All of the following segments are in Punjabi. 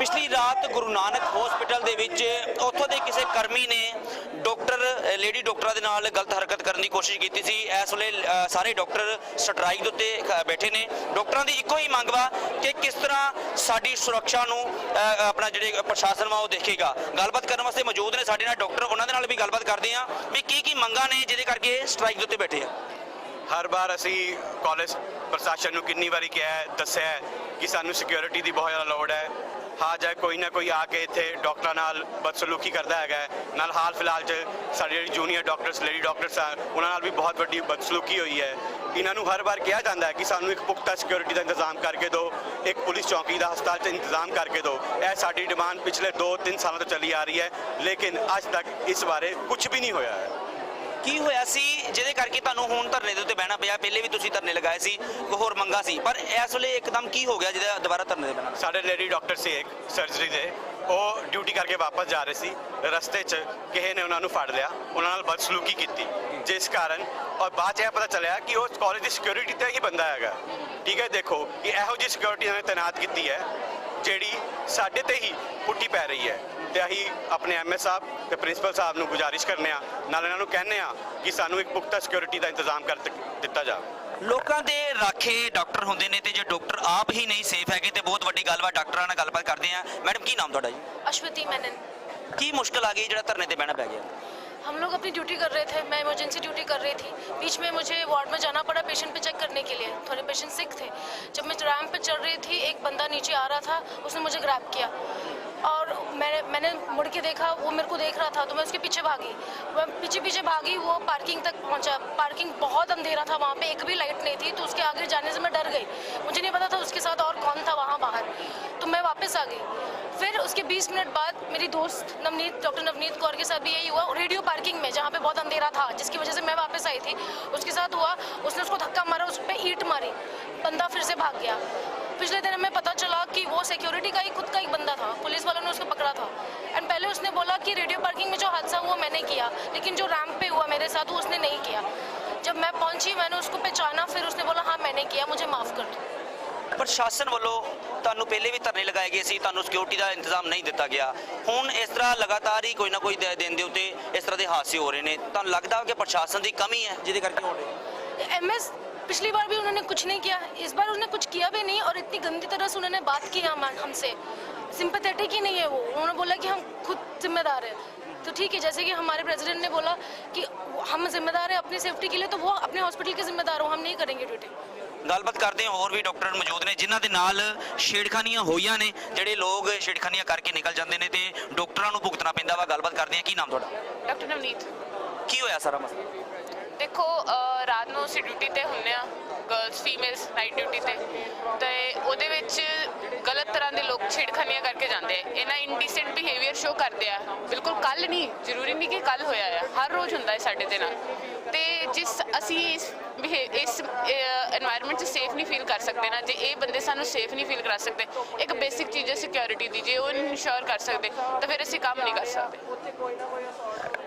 ਪਿਛਲੀ ਰਾਤ ਗੁਰੂ ਨਾਨਕ ਹਸਪੀਟਲ ਦੇ ਵਿੱਚ ਉੱਥੋਂ ਦੇ ਕਿਸੇ ਕਰਮੀ ਨੇ ਡਾਕਟਰ ਲੇਡੀ ਡਾਕਟਰਾਂ ਦੇ ਨਾਲ ਗਲਤ ਹਰਕਤ ਕਰਨ ਦੀ ਕੋਸ਼ਿਸ਼ ਕੀਤੀ ਸੀ। ਇਸ ਵੇਲੇ ਸਾਰੇ ਡਾਕਟਰ ਸਟ੍ਰਾਈਕ ਦੇ ਉੱਤੇ ਬੈਠੇ ਨੇ। ਡਾਕਟਰਾਂ ਦੀ ਇੱਕੋ ਹੀ ਮੰਗ ਵਾ ਕਿ ਕਿਸ ਤਰ੍ਹਾਂ ਸਾਡੀ ਸੁਰੱਖਿਆ ਨੂੰ ਆਪਣਾ ਜਿਹੜੇ ਪ੍ਰਸ਼ਾਸਨ ਵਾ ਉਹ ਦੇਖੇਗਾ। ਗੱਲਬਾਤ ਕਰਨ ਵਾਸਤੇ ਮੌਜੂਦ ਨੇ ਸਾਡੇ ਨਾਲ। ਡਾਕਟਰ, ਉਹਨਾਂ ਦੇ ਨਾਲ ਵੀ ਗੱਲਬਾਤ ਕਰਦੇ ਆ ਵੀ ਕੀ ਕੀ ਮੰਗਾਂ ਨੇ, ਜਿਹਦੇ ਕਰਕੇ ਸਟ੍ਰਾਈਕ ਦੇ ਉੱਤੇ ਬੈਠੇ ਆ ਹਰ ਵਾਰ ਅਸੀਂ ਕਾਲਜ ਪ੍ਰਸ਼ਾਸਨ ਨੂੰ ਕਿੰਨੀ ਵਾਰੀ ਕਿਹਾ ਹੈ, ਦੱਸਿਆ ਹੈ ਕਿ ਸਾਨੂੰ ਸਿਕਿਉਰਿਟੀ ਦੀ ਬਹੁਤ ਜ਼ਿਆਦਾ ਲੋੜ ਹੈ। ਹਾਂ, ਜਾਂ ਕੋਈ ਨਾ ਕੋਈ ਆ ਕੇ ਇੱਥੇ ਡਾਕਟਰਾਂ ਨਾਲ ਬਦਸਲੂਕੀ ਕਰਦਾ ਹੈਗਾ ਹੈ। ਨਾਲ ਹਾਲ ਫਿਲਹਾਲ 'ਚ ਸਾਡੇ ਜਿਹੜੇ ਜੂਨੀਅਰ ਡਾਕਟਰਸ ਲੇਡੀ ਡਾਕਟਰਸ ਆ, ਉਹਨਾਂ ਨਾਲ ਵੀ ਬਹੁਤ ਵੱਡੀ ਬਦਸਲੂਕੀ ਹੋਈ ਹੈ। ਇਹਨਾਂ ਨੂੰ ਹਰ ਵਾਰ ਕਿਹਾ ਜਾਂਦਾ ਹੈ ਕਿ ਸਾਨੂੰ ਇੱਕ ਪੁਖਤਾ ਸਿਕਿਉਰਿਟੀ ਦਾ ਇੰਤਜ਼ਾਮ ਕਰਕੇ ਦਿਓ, ਇੱਕ ਪੁਲਿਸ ਚੌਕੀ ਦਾ ਹਸਪਤਾਲ 'ਚ ਇੰਤਜ਼ਾਮ ਕਰਕੇ ਦਿਓ। ਇਹ ਸਾਡੀ ਡਿਮਾਂਡ ਪਿਛਲੇ 2-3 ਸਾਲਾਂ ਤੋਂ ਚੱਲੀ ਆ ਰਹੀ ਹੈ, ਲੇਕਿਨ ਅੱਜ ਤੱਕ ਇਸ ਬਾਰੇ ਕੁਝ ਵੀ ਨਹੀਂ ਹੋਇਆ ਹੈ। ਕੀ ਹੋਇਆ ਸੀ? ਜਿਹਦੇ ਕਰਕੇ ਤੁਹਾਨੂੰ ਹੁਣ ਧਰਨੇ ਦੇ ਉੱਤੇ ਬਹਿਣਾ ਪਿਆ। ਪਹਿਲੇ ਵੀ ਤੁਸੀਂ ਧਰਨੇ ਲਗਾਏ ਸੀ ਕੋਈ ਹੋਰ ਮੰਗਾ ਸੀ। ਪਰ ਇਸ ਵੇਲੇ ਇੱਕਦਮ ਕੀ ਹੋ ਗਿਆ ਜਿਹਦਾ ਦੁਬਾਰਾ ਧਰਨੇ ਦੇ ਬਹਿਣਾ ਸਾਡੇ ਲੇਡੀ ਡਾਕਟਰ ਸੀ ਇੱਕ ਸਰਜਰੀ ਦੇ। ਉਹ ਡਿਊਟੀ ਕਰਕੇ ਵਾਪਸ ਜਾ ਰਹੇ ਸੀ। ਰਸਤੇ 'ਚ ਕਿਸੇ ਨੇ ਉਹਨਾਂ ਨੂੰ ਫੜ ਲਿਆ। ਉਹਨਾਂ ਨਾਲ ਬਦਸਲੂਕੀ ਕੀਤੀ। ਜਿਸ ਕਾਰਨ, ਔਰ ਬਾਅਦ 'ਚ ਇਹ ਪਤਾ ਚੱਲਿਆ ਕਿ ਉਹ ਕਾਲਜ ਦੀ ਸਿਕਿਉਰਿਟੀ ਤੇ ਹੀ ਬੰਦਾ ਹੈਗਾ। ਠੀਕ ਹੈ, ਦੇਖੋ ਕਿ ਇਹੋ ਜਿਹੀ ਸਿਕਿਉਰਿਟੀ ਉਹਨਾਂ ਨੇ ਤਾਇਨਾਤ ਕੀਤੀ ਹੈ, ਜਿਹੜੀ ਸਾਡੇ ਤੇ ਹੀ ਪੁੱਟੀ ਪੈ ਰਹੀ ਹੈ। ਤੇ ਅਸੀਂ ਆਪਣੇ ਐਮਏ ਸਾਹਿਬ ਤੇ ਪ੍ਰਿੰਸੀਪਲ ਸਾਹਿਬ ਨੂੰ ਗੁਜ਼ਾਰਿਸ਼ ਕਰਨੇ ਆ ਨਾਲ ਇਹਨਾਂ ਨੂੰ ਕਹਿੰਨੇ ਆ ਕਿ ਸਾਨੂੰ ਇੱਕ ਪੁਖਤਾ ਸਿਕਿਉਰਿਟੀ ਦਾ ਇੰਤਜ਼ਾਮ ਕਰ ਦਿੱ- ਦਿੱਤਾ ਜਾਵੇ ਲੋਕਾਂ ਦੇ ਰਾਖੇ ਡਾਕਟਰ ਹੁੰਦੇ ਨੇ ਤੇ ਜੇ ਡਾਕਟਰ ਆਪ ਹੀ ਨਹੀਂ ਸੇਫ ਹੈਗੇ ਤੇ ਬਹੁਤ ਵੱਡੀ ਗੱਲ ਵਾ ਡਾਕਟਰਾਂ ਨਾਲ ਗੱਲਬਾਤ ਕਰਦੇ ਆ ਮੈਡਮ ਕੀ ਨਾਮ ਤੁਹਾਡਾ ਜੀ अश्वती मेनन ਕੀ ਮੁਸ਼ਕਲ ਆ ਗਈ ਜਿਹੜਾ ਧਰਨੇ ਤੇ ਬਹਿਣਾ ਪੈ ਗਿਆ हम लोग अपनी ड्यूटी कर रहे थे मैं इमरजेंसी ड्यूटी कर रही थी बीच में मुझे वार्ड में जाना पड़ा पेशेंट पे चेक करने के लिए थोड़े पेशेंट सिक थे जब मैं रैम्प पे चढ़ रही थी एक बंदा नीचे आ रहा था उसने मुझे ग्रैब किया और मैंने मैंने मुड़ के देखा, वो मेरे को देख रहा था तो मैं उसके पीछे भागी। मैं पीछे पीछे भागी, वो पार्किंग तक पहुँचा। पार्किंग बहुत अंधेरा था वहाँ पे, एक भी लाइट नहीं थी तो उसके आगे जाने से मैं डर गई। मुझे नहीं पता था उसके साथ और कौन था वहाँ बाहर। तो मैं वापस आ गई। फिर उसके 20 मिनट बाद मेरी दोस्त नवनीत डॉक्टर नवनीत कौर के साथ भी यही हुआ रेडियो पार्किंग में, जहाँ पे बहुत अंधेरा था, जिसकी वजह से मैं वापस आई थी। उसके साथ हुआ, उसने उसको धक्का मारा, उस पर ईट मारी। बंदा फिर से भाग गया। पिछले दिन हमें पता चला कि वो सिक्योरिटी का ही खुद का एक बंदा था पुलिस वालों ने उसको पकड़ा था एंड पहले उसने बोला कि रेडियो पार्किंग में जो हादसा हुआ मैंने किया लेकिन जो रैम्प पे हुआ मेरे साथ वो उसने नहीं किया जब मैं पहुंची मैंने उसको पहचाना फिर उसने बोला हाँ मैंने किया मुझे माफ़ कर दो ਪ੍ਰਸ਼ਾਸਨ ਵੱਲੋਂ ਤੁਹਾਨੂੰ ਪਹਿਲੇ ਵੀ ਧਰਨੇ ਲਗਾਏ ਗਏ ਸੀ ਤੁਹਾਨੂੰ ਸਿਕਿਉਰਿਟੀ ਦਾ ਇੰਤਜ਼ਾਮ ਨਹੀਂ ਦਿੱਤਾ ਗਿਆ ਹੁਣ ਇਸ ਤਰ੍ਹਾਂ ਲਗਾਤਾਰ ਹੀ ਕੋਈ ਨਾ ਕੋਈ ਦ- ਦਿਨ ਦੇ ਉੱਤੇ ਇਸ ਤਰ੍ਹਾਂ ਦੇ ਹਾਦਸੇ ਹੋ ਰਹੇ ਨੇ ਤੁਹਾਨੂੰ ਲੱਗਦਾ ਕਿ ਪ੍ਰਸ਼ਾਸਨ ਦੀ ਕਮੀ ਹੈ ਜਿਹਦੇ ਕਰਕੇ ਹੋ ਰਹੇ एम एस पिछली बार भी उन्होंने कुछ नहीं किया इस बार उन्होंने कुछ किया भी नहीं और इतनी गंदी तरह से उन्होंने बात की हम हमसे सिंपथेटिक ही नहीं है वो उन्होंने बोला कि हम खुद जिम्मेदार हैं तो ठीक है जैसे कि हमारे प्रेसिडेंट ने बोला कि हम जिम्मेदार हैं अपनी सेफ्टी के लिए तो वो अपने हॉस्पिटल के जिम्मेदार हो हम नहीं करेंगे ड्यूटी ਗੱਲਬਾਤ ਕਰਦੇ ਹਾਂ ਹੋਰ ਵੀ ਡਾਕਟਰ ਮੌਜੂਦ ਨੇ ਜਿਨ੍ਹਾਂ ਦੇ ਨਾਲ ਛੇੜਖਾਨੀਆਂ ਹੋਈਆਂ ਨੇ ਜਿਹੜੇ ਲੋਕ ਛੇੜਖਾਨੀਆਂ ਕਰਕੇ ਨਿਕਲ ਜਾਂਦੇ ਨੇ ਤੇ ਡਾਕਟਰਾਂ ਨੂੰ ਭੁਗਤਣਾ ਪੈਂਦਾ ਵਾ ਗੱਲਬਾਤ ਕਰਦੇ ਹਾਂ ਕੀ ਨਾਮ ਤੁਹਾਡਾ ਡਾਕਟਰ ਨਵਨੀਤ ਕੀ ਹੋਇਆ ਸਾਰਾ ਮਸਲਾ ਦੇਖੋ ਰਾਤ ਨੂੰ ਅਸੀਂ ਡਿਊਟੀ ਤੇ ਹੁੰਨੇ ਆ ਗਰਲਸ ਫੀਮੇਲਸ ਨਾਈਟ ਡਿਊਟੀ ਤੇ। ਤੇ ਉਹਦੇ ਵਿੱਚ ਗਲਤ ਤਰ੍ਹਾਂ ਦੇ ਲੋਕ ਛੇੜਖਾਨੀਆਂ ਕਰਕੇ ਜਾਂਦੇ ਆ। ਇਹਨਾਂ ਇਨਡੀਸੈਂਟ ਬਿਹੇਵੀਅਰ ਸ਼ੋ ਕਰਦੇ ਆ। ਬਿਲਕੁਲ ਕੱਲ ਨਹੀਂ ਜ਼ਰੂਰੀ ਨਹੀਂ ਕਿ ਕੱਲ ਹੋਇਆ ਆ। ਹਰ ਰੋਜ਼ ਹੁੰਦਾ ਹੈ ਸਾਡੇ ਦੇ ਨਾਲ ਤੇ ਜਿਸ ਅਸੀਂ ਇਸ ਇਸ এনवायरमेंट 'ਚ ਸੇਫ ਨਹੀਂ ਫੀਲ ਕਰ ਸਕਦੇ ਨਾ ਜੇ ਇਹ ਬੰਦੇ ਸਾਨੂੰ ਸੇਫ ਨਹੀਂ ਫੀਲ ਕਰਾ ਸਕਦੇ ਇੱਕ ਬੇਸਿਕ ਚੀਜ਼ ਹੈ ਸਿਕਿਉਰਿਟੀ ਦੀ ਜੇ ਉਹ ਇਨਸ਼ੋਰ ਕਰ ਸਕਦੇ ਤਾਂ ਫਿਰ ਅਸੀਂ ਕੰਮ ਨਹੀਂ ਕਰ ਸਕਦੇ।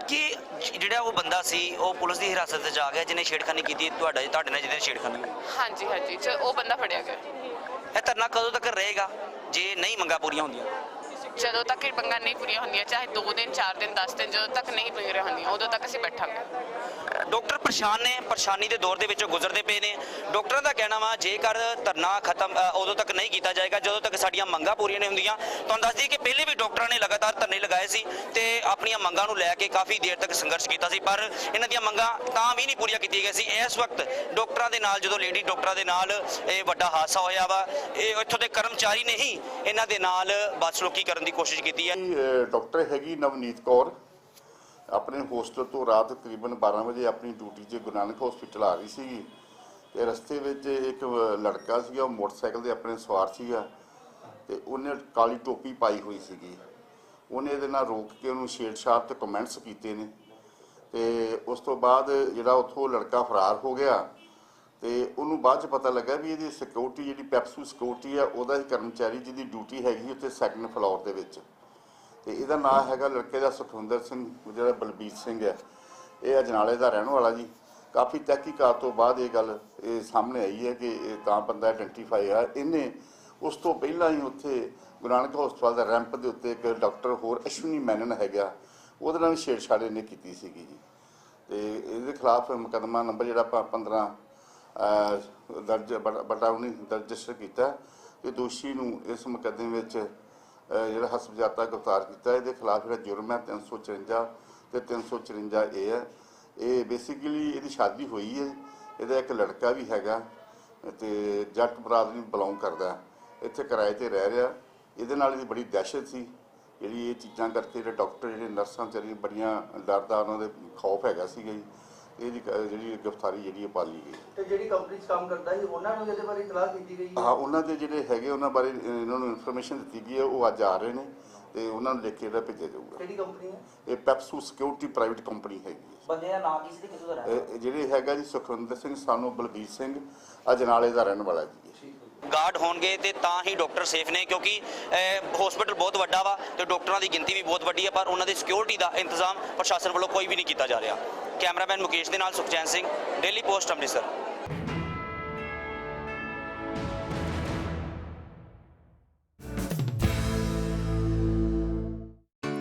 ਕਿ ਜਿਹੜਾ ਉਹ ਬੰਦਾ ਸੀ ਉਹ ਪੁਲਿਸ ਦੀ ਹਿਰਾਸਤ ਵਿੱਚ ਆ ਗਿਆ ਜਿਹਨੇ ਛੇੜਖਾਨੀ ਕੀਤੀ ਤੁਹਾਡਾ ਤੁਹਾਡੇ ਨਾਲ ਜਿਹਨੇ ਛੇੜਖਾਨੀ ਹਾਂਜੀ ਹਾਂਜੀ ਉਹ ਬੰਦਾ ਫੜਿਆ ਗਿਆ। ਇਹ ਧਰਨਾ ਕਦੋਂ ਤੱਕ ਰਹੇਗਾ? ਜੇ ਨਹੀਂ ਮੰਗਾਂ ਪੂਰੀਆਂ ਹੁੰਦੀਆਂ। ਜਦੋਂ ਤੱਕ ਇਹ ਮੰਗਾਂ ਨਹੀਂ ਪੂਰੀਆਂ ਹੁੰਦੀਆਂ ਚਾਹੇ 2 ਦਿਨ 4 ਦਿਨ 10 ਦਿਨ ਜਦੋਂ ਤੱਕ ਨਹੀਂ ਪੂਰੀਆਂ ਹੁੰਦੀਆਂ ਉਦੋਂ ਤੱਕ ਅਸੀਂ ਬੈਠਾਂਗੇ। ਡਾਕਟਰ ਪਰੇਸ਼ਾਨ ਨੇ ਪਰੇਸ਼ਾਨੀ ਦੇ ਦੌਰ ਦੇ ਵਿੱਚੋਂ ਗੁਜ਼ਰਦੇ ਪਏ ਨੇ। ਡਾਕਟਰਾਂ ਦਾ ਕਹਿਣਾ ਵਾ ਜੇਕਰ ਧਰਨਾ ਖਤਮ ਅ, ਉਦੋਂ ਤੱਕ ਨਹੀਂ ਕੀਤਾ ਜਾਏਗਾ ਜਦੋਂ ਤੱਕ ਸਾਡੀਆਂ ਮੰਗਾਂ ਪੂਰੀਆਂ ਨਹੀਂ ਹੁੰਦੀਆਂ। ਤੁਹਾਨੂੰ ਦੱਸ ਦਈਏ ਕਿ ਪਹਿਲੇ ਵੀ ਡਾਕਟਰਾਂ ਨੇ ਲਗਾਤਾਰ ਧਰਨੇ ਲਗਾਏ ਸੀ ਤੇ ਆਪਣੀਆਂ ਮੰਗਾਂ ਨੂੰ ਲੈ ਕੇ ਕਾਫੀ ਦੇਰ ਤੱਕ ਸੰਘਰਸ਼ ਕੀਤਾ ਸੀ ਪਰ ਇਹਨਾਂ ਦੀਆਂ ਮੰਗਾਂ ਤਾਂ ਵੀ ਨਹੀਂ ਪੂਰੀਆਂ ਕੀਤੀਆਂ ਗਈਆਂ ਸੀ। ਇਸ ਵਕਤ ਡਾਕਟਰਾਂ ਦੇ ਨਾਲ ਜਦੋਂ ਲੇਡੀ ਡਾਕਟਰਾਂ ਦੇ ਨਾਲ ਇਹ ਵੱਡਾ ਹਾਦਸਾ ਹੋਇਆ ਵਾ ਇਹ ਇੱਥੋਂ ਦੇ ਕਰਮਚਾਰੀ ਨੇ ਹੀ ਇਹਨਾਂ ਦੇ ਨਾਲ ਬਦਸਲੂਕੀ ਕਰਨ ਦੀ ਕੋਸ਼ਿਸ਼ ਕੀਤੀ ਹੈ। ਡਾਕਟਰ ਹੈਗੀ ਨਵਨੀਤ ਕੌਰ। ਆਪਣੇ ਹੋਸਟਲ ਤੋਂ ਰਾਤ ਤਕਰੀਬਨ 12 ਵਜੇ ਆਪਣੀ ਡਿਊਟੀ 'ਤੇ ਗੁਰੂ ਨਾਨਕ ਹਸਪੀਟਲ ਆ ਰਹੀ ਸੀਗੀ। ਤੇ ਰਸਤੇ ਵਿੱਚ ਇੱਕ ਲੜਕਾ ਸੀਗਾ, ਉਹ ਮੋਟਰਸਾਈਕਲ ਦੇ ਆਪਣੇ ਸਵਾਰ ਸੀਗਾ। ਤੇ ਉਹਨੇ ਕਾਲੀ ਟੋਪੀ ਪਾਈ ਹੋਈ ਸੀਗੀ। ਉਹਨੇ ਇਹਦੇ ਨਾਲ ਰੋਕ ਕੇ ਉਹਨੂੰ ਛੇੜਛਾੜ ਤੇ ਕਮੈਂਟਸ ਕੀਤੇ ਨੇ। ਤੇ ਉਸ ਤੋਂ ਬਾਅਦ ਜਿਹੜਾ ਉੱਥੋਂ ਲੜਕਾ ਫਰਾਰ ਹੋ ਗਿਆ ਤੇ ਉਹਨੂੰ ਬਾਅਦ ਚ ਪਤਾ ਲੱਗਾ ਵੀ ਇਹਦੀ ਸਿਕਿਉਰਿਟੀ ਜਿਹੜੀ ਪੈਪਸੂ ਸਿਕਿਉਰਿਟੀ ਆ, ਉਹਦਾ ਹੀ ਕਰਮਚਾਰੀ ਜਿਹਦੀ ਡਿਊਟੀ ਹੈਗੀ ਉੱਥੇ ਸੈਕੰਡ ਫਲੋਰ ਦੇ ਵਿੱਚ। ਤੇ ਇਹਦਾ ਨਾਮ ਹੈਗਾ ਲੜਕੇ ਦਾ ਸੁਖਵਿੰਦਰ ਸਿੰਘ, ਜਿਹੜਾ ਬਲਬੀਰ ਸਿੰਘ ਹੈ। ਇਹ ਅਜਨਾਲੇ ਦਾ ਰਹਿਣ ਵਾਲਾ ਜੀ। ਕਾਫੀ ਤਹਿਕੀਕਾਤ ਤੋਂ ਬਾਅਦ ਇਹ ਗੱਲ ਇਹ ਸਾਹਮਣੇ ਆਈ ਹੈ ਕਿ ਇਹ ਤਾਂ ਬੰਦਾ ਆਇਡੈਂਟੀਫਾਈ ਆ ਇਹਨੇ ਉਸ ਤੋਂ ਪਹਿਲਾਂ ਹੀ ਉੱਥੇ ਗੁਰੂ ਨਾਨਕ ਹਸਪਤਾਲ ਦਾ ਰੈਂਪ ਦੇ ਉੱਤੇ ਇੱਕ ਡਾਕਟਰ ਹੋਰ ਅਸ਼ਵਨੀ ਮੈਨਨ ਹੈਗਾ। ਉਹਦੇ ਨਾਲ ਛੇੜਛਾੜ ਇਹਨੇ ਕੀਤੀ ਸੀਗੀ ਜੀ। ਤੇ ਇਹਦੇ ਖਿਲਾਫ ਮੁਕੱਦਮਾ ਨੰਬਰ ਜਿਹੜਾ ਆਪਾਂ 15 ਦਰਜ ਬਟਾ- ਬਟਾ 19 ਰਜਿਸਟਰ ਕੀਤਾ ਤੇ ਦੋਸ਼ੀ ਨੂੰ ਇਸ ਮੁਕੱਦਮੇ ਵਿੱਚ ਜਿਹੜਾ ਹਸਪਜਾਤਾ ਗ੍ਰਿਫਤਾਰ ਕੀਤਾ, ਇਹਦੇ ਖਿਲਾਫ ਜਿਹੜਾ ਜੁਰਮ ਹੈ 354 ਤੇ 354 ਇਹ ਹੈ। ਇਹ ਬੇਸਿਕਲੀ ਇਹਦੀ ਸ਼ਾਦੀ ਹੋਈ ਹੈ। ਇਹਦਾ ਇੱਕ ਲੜਕਾ ਵੀ ਹੈਗਾ ਤੇ ਜੱਟ ਬਰਾਦਰੀ ਨੂੰ ਬਿਲੋਂਗ ਕਰਦਾ ਇੱਥੇ ਕਿਰਾਏ ਤੇ ਰਹਿ ਰਿਹਾ। ਇਹਦੇ ਨਾਲ ਇਹਦੀ ਬੜੀ ਦਹਿਸ਼ਤ ਸੀ। ਜਿਹੜੀ ਇਹ ਚੀਜ਼ਾਂ ਕਰਕੇ ਜਿਹੜੇ ਡਾਕਟਰ, ਜਿਹੜੇ ਨਰਸਾਂ ਵਿਚਾਰੀਆਂ ਬੜੀਆਂ ਡਰਦਾ, ਉਹਨਾਂ ਦੇ ਖੌਫ ਹੈਗਾ ਸੀਗਾ ਜੀ। ਇਹਦੀ ਕ- ਜਿਹੜੀ ਗ੍ਰਿਫਤਾਰੀ ਜਿਹੜੀ ਇਹ ਪਾਲੀ ਗਈ ਤੇ ਜਿਹੜੀ ਕੰਪਨੀ 'ਚ ਕੰਮ ਕਰਦਾ ਸੀ ਉਹਨਾਂ ਨੂੰ ਇਹਦੇ ਬਾਰੇ ਇਤਲਾਹ ਕੀਤੀ ਗਈ ਹਾਂ? ਉਹਨਾਂ ਦੇ ਜਿਹੜੇ ਹੈਗੇ ਉਹਨਾਂ ਬਾਰੇ ਇਹਨਾਂ ਨੂੰ ਇਨਫੋਰਮੇਸ਼ਨ ਦਿੱਤੀ ਗਈ ਹੈ ਉਹ ਅੱਜ ਆ ਰਹੇ ਨੇ ਤੇ ਉਹਨਾਂ ਨੂੰ ਲਿਖ ਕੇ ਇਹਦਾ ਭੇਜਿਆ ਜਾਊਗਾ। ਕਿਹੜੀ ਕੰਪਨੀ ਹੈ? ਇਹ ਪੈਪਸੂ ਸਿਕਿਉਰਿਟੀ ਪ੍ਰਾਈਵੇਟ ਕੰਪਨੀ ਹੈਗੀ ਹੈ। ਬੰਦੇ ਦਾ ਨਾਮ ਕੀ ਸੀ ਤੇ ਕਿੱਥੋਂ ਦਾ ਰਹਿਣ ਇਹ- ਇਹ ਜਿਹੜੇ ਹੈਗਾ ਜੀ ਸੁਖਵਿੰਦਰ ਸਿੰਘ ਸਾਨੂੰ ਬਲਬੀਰ ਸਿੰਘ ਅਜਨਾਲੇ ਦਾ ਰਹਿਣ ਵਾਲਾ ਜੀ। ਗਾਰਡ ਹੋਣਗੇ ਤੇ ਤਾਂ ਹੀ ਡਾਕਟਰ ਸੇਫ ਨੇ ਕਿਉਂਕਿ ਹਸਪੀਟਲ ਬਹੁਤ ਵੱਡਾ ਵਾ ਤੇ ਡਾਕਟਰਾਂ ਦੀ ਗਿਣਤੀ ਵੀ ਬਹੁਤ ਵੱਡੀ ਆ, ਪਰ ਉਹਨਾਂ ਦੀ ਸਿਕਿਉਰਿਟੀ ਦਾ ਇੰਤਜ਼ਾਮ ਪ੍ਰਸ਼ਾਸਨ ਵੱਲੋਂ ਕੋਈ ਵੀ ਨਹੀਂ ਕੀਤਾ ਜਾ ਰਿਹਾ। ਕੈਮਰਾਮੈਨ ਮੁਕੇਸ਼ ਦੇ ਨਾਲ ਸੁਖਚੈਨ ਸਿੰਘ ਡੇਲੀ ਪੋਸਟ ਅੰਮ੍ਰਿਤਸਰ।